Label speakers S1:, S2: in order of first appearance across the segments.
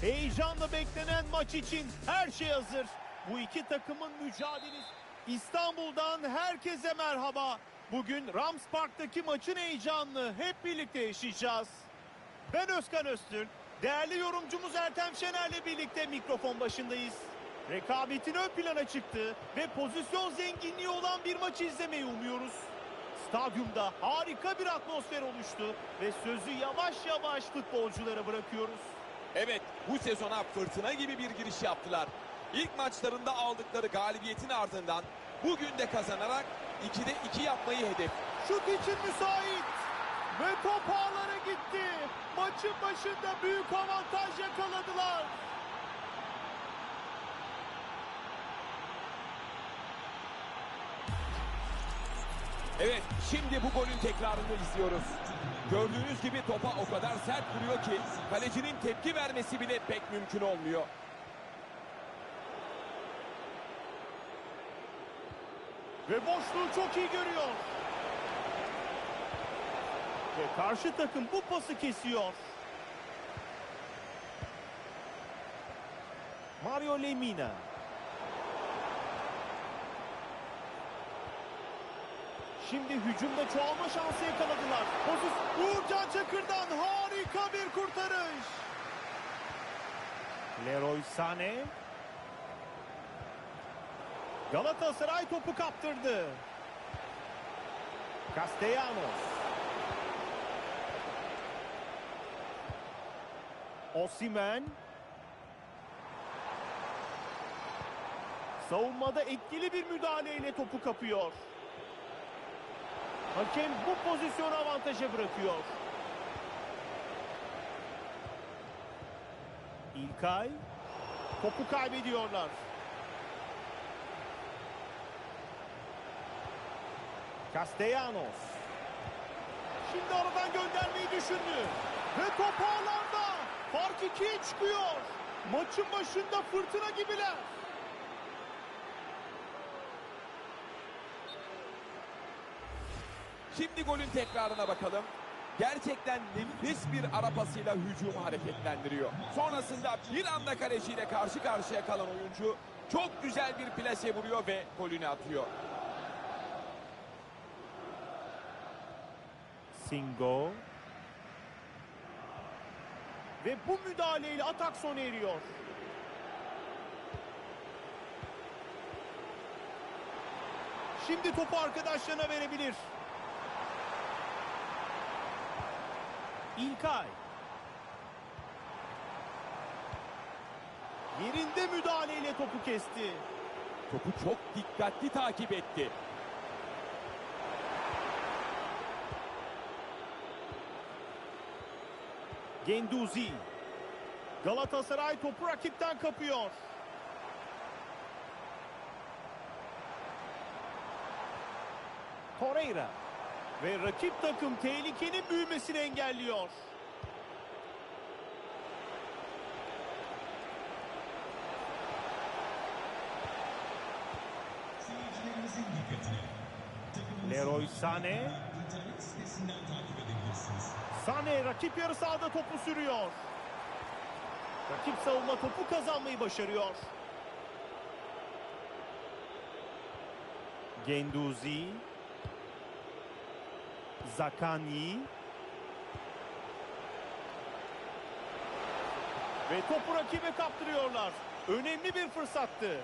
S1: Heyecanla beklenen maç için her şey hazır. Bu iki takımın mücadelesi. İstanbul'dan herkese merhaba. Bugün Rams Park'taki maçın heyecanını hep birlikte yaşayacağız. Ben Özkan Öztürk. Değerli yorumcumuz Ertem Şener'le birlikte mikrofon başındayız. Rekabetin ön plana çıktı ve pozisyon zenginliği olan bir maçı izlemeyi umuyoruz. Stadyumda harika bir atmosfer oluştu ve sözü yavaş yavaş futbolculara bırakıyoruz.
S2: Evet bu sezona fırtına gibi bir giriş yaptılar. İlk maçlarında aldıkları galibiyetin ardından bugün de kazanarak 2'de 2 yapmayı hedef.
S1: Şut için müsait ve top ağlara gitti. Maçın başında büyük avantaj yakaladılar.
S2: Evet şimdi bu golün tekrarını izliyoruz. Gördüğünüz gibi topa o kadar sert vuruyor ki kalecinin tepki vermesi bile pek mümkün olmuyor.
S1: Ve boşluğu çok iyi görüyor. Ve karşı takım bu pası kesiyor. Mario Lemina. Şimdi hücumda çoğalma şansı yakaladılar. Pozis Uğurcan Çakır'dan harika bir kurtarış. Leroy Sané. Galatasaray topu kaptırdı. Castellanos. Osimen. Savunmada etkili bir müdahaleyle topu kapıyor. Hakem bu pozisyonu avantaja bırakıyor. İlkay. Topu kaybediyorlar. Castellanos. Şimdi aradan göndermeyi düşündü. Ve top ağlarda. Fark ikiye çıkıyor. Maçın başında fırtına gibiler.
S2: Şimdi golün tekrarına bakalım. Gerçekten nefis bir ara pasıyla hücumu hareketlendiriyor. Sonrasında bir anda kaleciyle karşı karşıya kalan oyuncu çok güzel bir plase vuruyor ve golünü atıyor.
S1: Singo. Ve bu müdahaleyle atak sona eriyor. Şimdi topu arkadaşlarına verebilir. İlkay. Yerinde müdahaleyle topu kesti.
S2: Topu çok dikkatli takip etti.
S1: Genduzi. Galatasaray topu rakipten kapıyor. Torreira. Ve rakip takım tehlikenin büyümesini engelliyor. Leroy Sané. Sané rakip yarı sahada topu sürüyor. Rakip savunma topu kazanmayı başarıyor. Genduzi. Zakani. Ve topu rakibe kaptırıyorlar. Önemli bir fırsattı.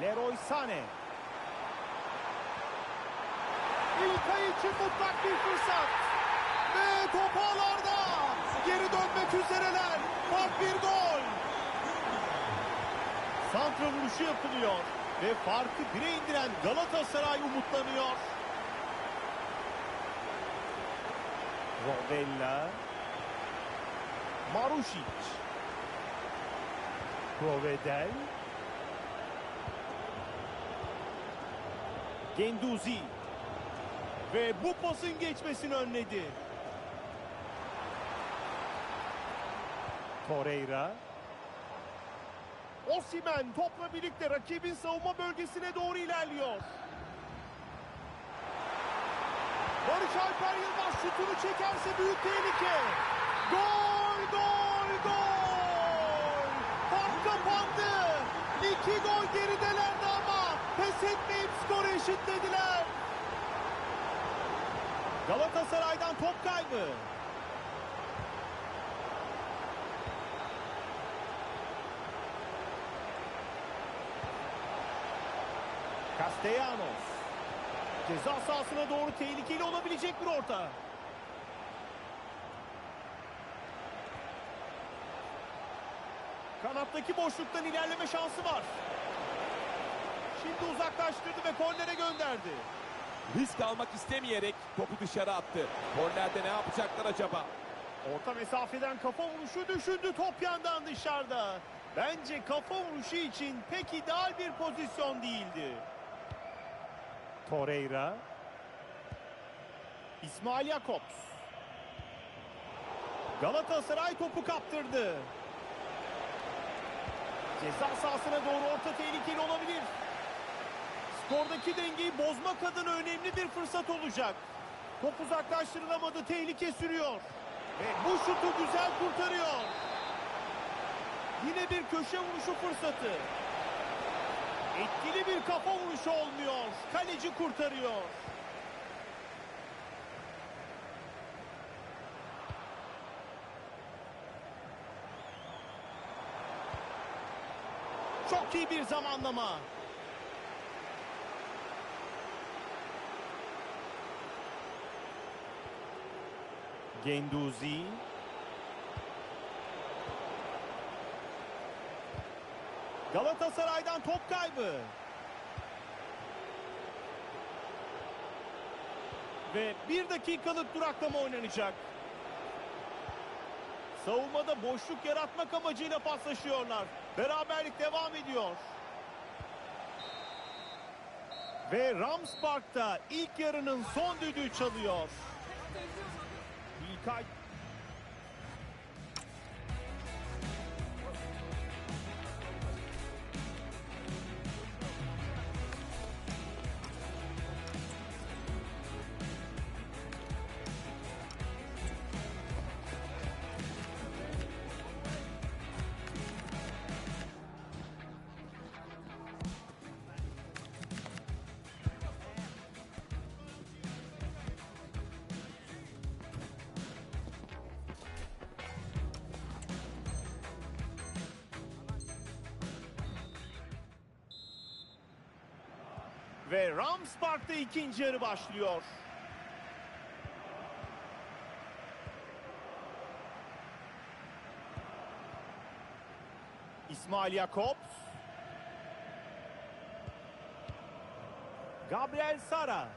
S1: Leroy Sané. İlkay için mutlak bir fırsat. Ve top ağlarda. Geri dönmek üzereler. Fark bir gol. Santra vuruşu yapılıyor. Ve farkı bire indiren Galatasaray umutlanıyor. Rovella. Marušić. Provedel. Genduzi. Ve bu pasın geçmesini önledi. Torreira. Osimen topla birlikte rakibin savunma bölgesine doğru ilerliyor. Barış Alper Yılmaz şutunu çekerse büyük tehlike. Gol, gol, gol. Fark kapandı. İki gol geridelerdi ama pes etmeyip skoru eşitlediler. Galatasaray'dan top kaybı. Castellanos. Ceza sahasına doğru tehlikeli olabilecek bir orta. Kanattaki boşluktan ilerleme şansı var. Şimdi uzaklaştırdı ve kornere gönderdi.
S2: Risk almak istemeyerek topu dışarı attı. Kornerde ne yapacaklar acaba?
S1: Orta mesafeden kafa vuruşu düşündü top yandan dışarıda. Bence kafa vuruşu için pek ideal bir pozisyon değildi. Torreira. İsmail Jakobs. Galatasaray topu kaptırdı. Ceza sahasına doğru orta tehlikeli olabilir. Skordaki dengeyi bozmak adına önemli bir fırsat olacak. Top uzaklaştırılamadı, tehlike sürüyor. Ve bu şutu güzel kurtarıyor. Yine bir köşe vuruşu fırsatı. Etkili bir kafa vuruşu olmuyor. Kaleci kurtarıyor. Çok iyi bir zamanlama. Genduzi. Galatasaray'dan top kaybı. Ve bir dakikalık duraklama oynanacak. Savunmada boşluk yaratmak amacıyla paslaşıyorlar. Beraberlik devam ediyor. Ve Rams Park'ta ilk yarının son düdüğü çalıyor. İlkay ve Rams Park'ta ikinci yarı başlıyor. İsmail Jakobs. Gabriel Sara.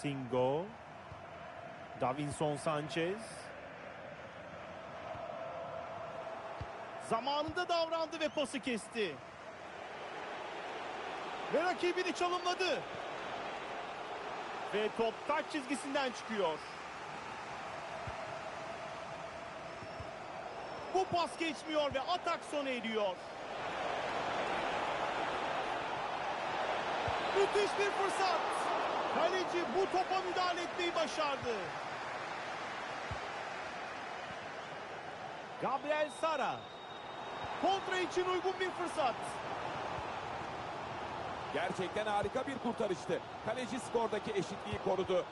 S1: Singo. Davinson Sanchez. Zamanında davrandı ve pası kesti. Ve rakibini çalımladı. Ve top taç çizgisinden çıkıyor. Bu pas geçmiyor ve atak sona eriyor. Müthiş bir fırsat. Kaleci bu topa müdahale etmeyi başardı. Gabriel Sara. Kontra için uygun bir fırsat.
S2: Gerçekten harika bir kurtarıştı. Kaleci skordaki eşitliği korudu.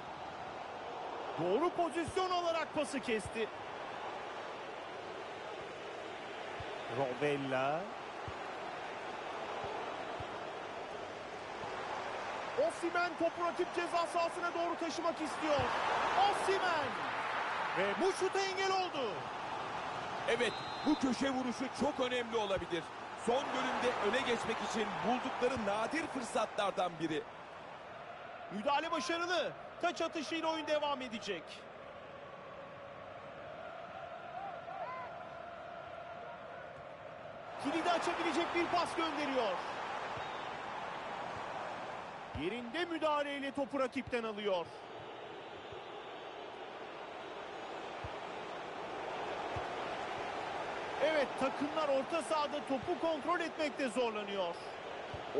S1: Doğru pozisyon olarak pası kesti. Rovella. Osimhen topu rakip ceza sahasına doğru taşımak istiyor. Osimhen. Ve bu şuta engel oldu.
S2: Evet bu köşe vuruşu çok önemli olabilir. Son bölümde öne geçmek için buldukları nadir fırsatlardan biri.
S1: Müdahale başarılı. Taç atışıyla oyun devam edecek. Kilidi açabilecek bir pas gönderiyor. Yerinde müdahaleyle topu rakipten alıyor. Evet takımlar orta sahada topu kontrol etmekte zorlanıyor.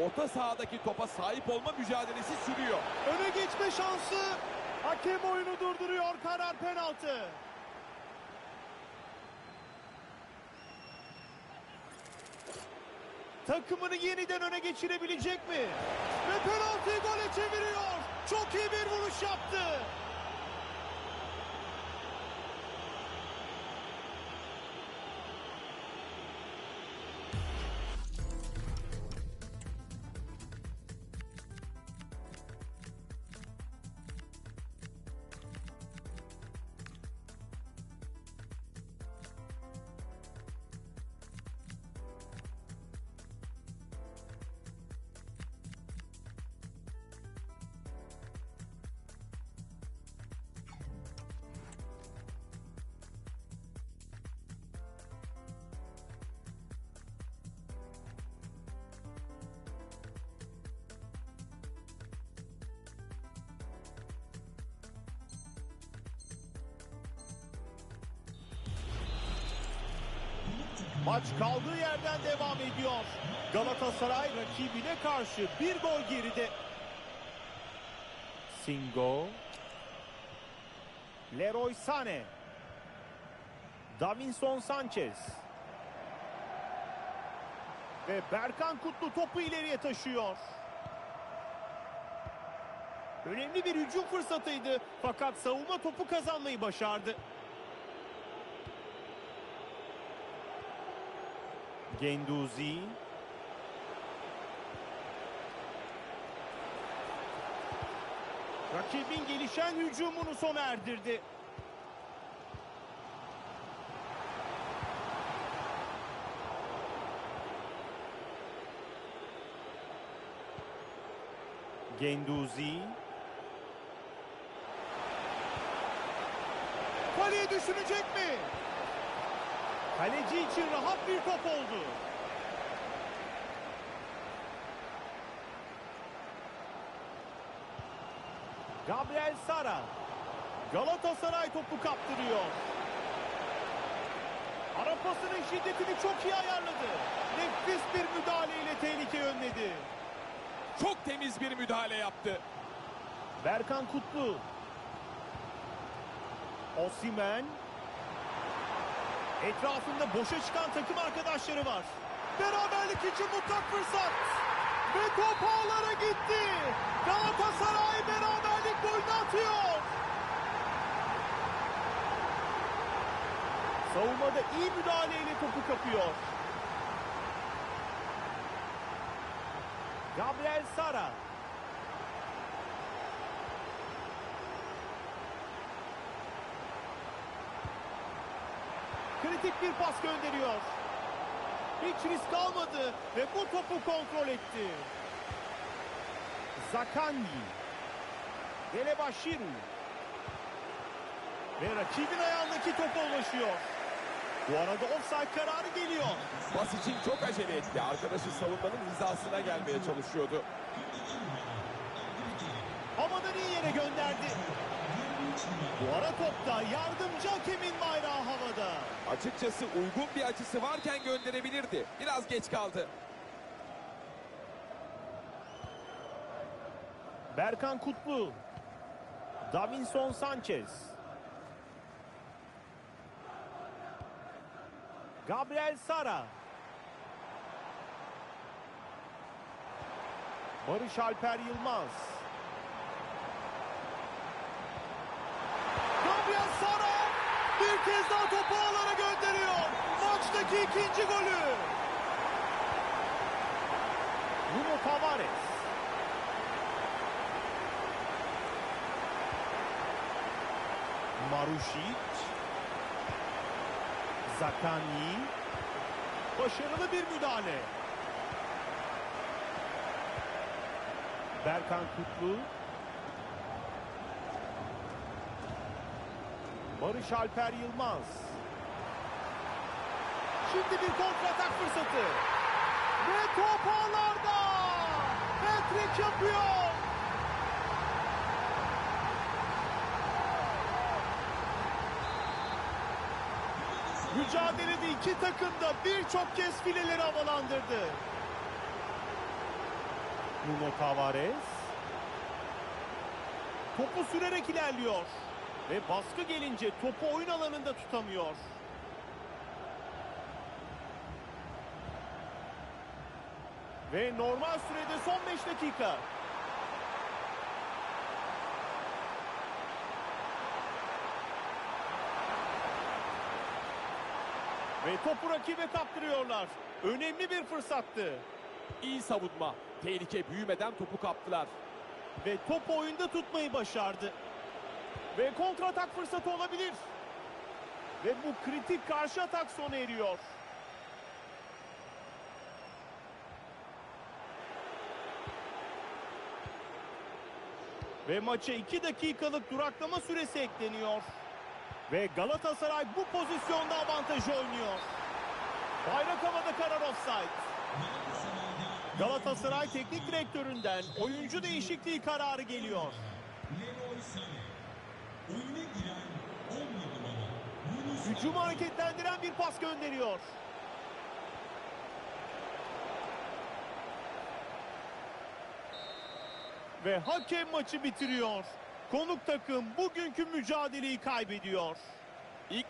S2: Orta sahadaki topa sahip olma mücadelesi sürüyor.
S1: Öne geçme şansı. Hakem oyunu durduruyor. Karar penaltı. Takımını yeniden öne geçirebilecek mi? Ve penaltıyı gole çeviriyor. Çok iyi bir vuruş yaptı. Maç kaldığı yerden devam ediyor. Galatasaray rakibine karşı bir gol geride. Singo. Leroy Sané. Davinson Sanchez. Ve Berkan Kutlu topu ileriye taşıyor. Önemli bir hücum fırsatıydı fakat savunma topu kazanmayı başardı. Genduzi. Rakibin gelişen hücumunu sona erdirdi. Genduzi. Kaleye düşünecek mi? Kaleci için rahat bir top oldu. Gabriel Sara. Galatasaray topu kaptırıyor. Ara pasının şiddetini çok iyi ayarladı. Nefis bir müdahaleyle tehlike önledi.
S2: Çok temiz bir müdahale yaptı.
S1: Berkan Kutlu. Osimen. Etrafında boşa çıkan takım arkadaşları var. Beraberlik için mutlak fırsat. Ve top ağlara gitti. Galatasaray beraberlik golünü atıyor. Savunmada iyi müdahaleyle topu kapıyor. Gabriel Sara. Kritik bir pas gönderiyor. Hiç risk almadı ve bu topu kontrol etti. Zakandi. Delebashiru. Ve rakibin ayağındaki topa ulaşıyor. Bu arada offside kararı geliyor.
S2: Pas için çok acele etti. Arkadaşı savunmanın hizasına gelmeye çalışıyordu.
S1: Havadan iyi yere gönderdi. Bu ara topta yardımcı hakemin bayrağı havada.
S2: Açıkçası uygun bir açısı varken gönderebilirdi. Biraz geç kaldı.
S1: Berkan Kutlu. Davinson Sanchez. Gabriel Sara. Barış Alper Yılmaz. Gabriel Sara kez daha topu ağlara gönderiyor. Maçtaki ikinci golü. Bruno Tavares. Marušić. Zakani. Başarılı bir müdahale. Berkan Kutlu. Barış Alper Yılmaz. Şimdi bir kontratak fırsatı. Ve top ağlarda. Patrick yapıyor. Mücadelede iki takım da birçok kez fileleri havalandırdı. Bruno Tavares. Topu sürerek ilerliyor. Ve baskı gelince topu oyun alanında tutamıyor. Ve normal sürede son 5 dakika. Ve topu rakibe kaptırıyorlar. Önemli bir fırsattı.
S2: İyi savunma. Tehlike büyümeden topu kaptılar.
S1: Ve topu oyunda tutmayı başardı. Ve kontratak fırsatı olabilir. Ve bu kritik karşı atak sona eriyor. Ve maça 2 dakikalık duraklama süresi ekleniyor. Ve Galatasaray bu pozisyonda avantajı oynuyor. Bayrak havada karar offside. Galatasaray teknik direktöründen oyuncu değişikliği kararı geliyor. Hücumu hareketlendiren bir pas gönderiyor. Ve hakem maçı bitiriyor. Konuk takım bugünkü mücadeleyi kaybediyor.
S2: İlk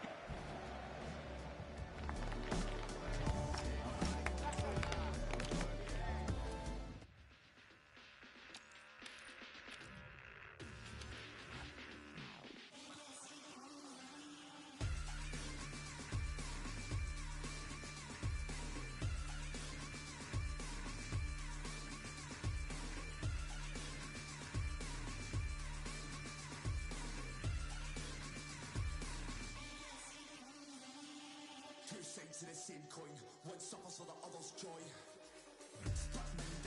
S3: To the same coin? One suffers for the other's joy? Me